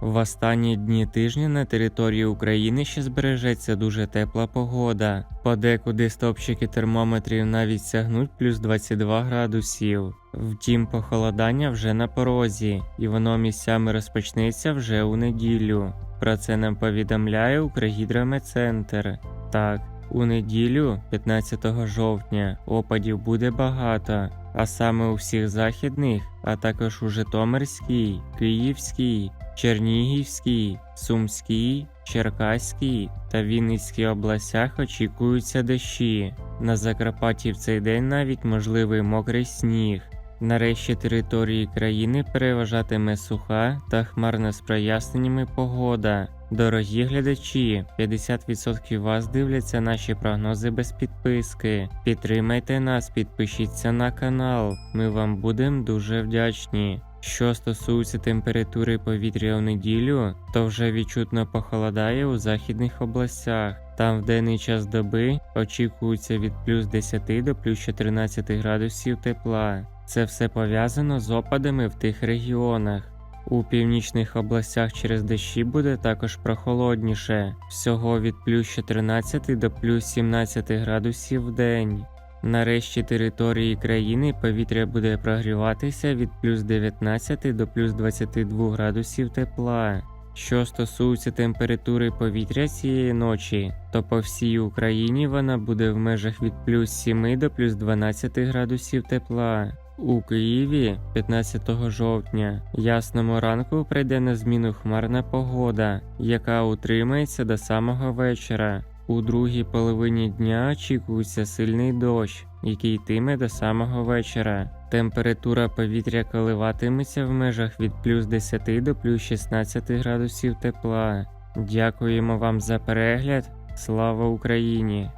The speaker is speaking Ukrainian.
В останні дні тижня на території України ще збережеться дуже тепла погода. Подекуди стопчики термометрів навіть сягнуть плюс 22 градусів. Втім, похолодання вже на порозі, і воно місцями розпочнеться вже у неділю. Про це нам повідомляє Укргідрометцентр. Так, у неділю, 15 жовтня, опадів буде багато, а саме у всіх західних, а також у Житомирській, Київській, Чернігівській, Сумській, Черкаській та Вінницькій областях очікуються дощі. На Закарпатті в цей день навіть можливий мокрий сніг. Нарешті території країни переважатиме суха та хмарна з проясненнями погода. Дорогі глядачі, 50% вас дивляться наші прогнози без підписки. Підтримайте нас, підпишіться на канал. Ми вам будемо дуже вдячні. Що стосується температури повітря у неділю, то вже відчутно похолодає у західних областях. Там в денний час доби очікується від плюс 10 до плюс 14 градусів тепла. Це все пов'язано з опадами в тих регіонах. У північних областях через дощі буде також прохолодніше, всього від плюс 14 до плюс 17 градусів в день. Нарешті території країни повітря буде прогріватися від плюс 19 до плюс 22 градусів тепла. Що стосується температури повітря цієї ночі, то по всій Україні вона буде в межах від плюс 7 до плюс 12 градусів тепла. У Києві 15 жовтня ясному ранку прийде на зміну хмарна погода, яка утримається до самого вечора. У другій половині дня очікується сильний дощ, який йтиме до самого вечора. Температура повітря коливатиметься в межах від плюс 10 до плюс 16 градусів тепла. Дякуємо вам за перегляд. Слава Україні!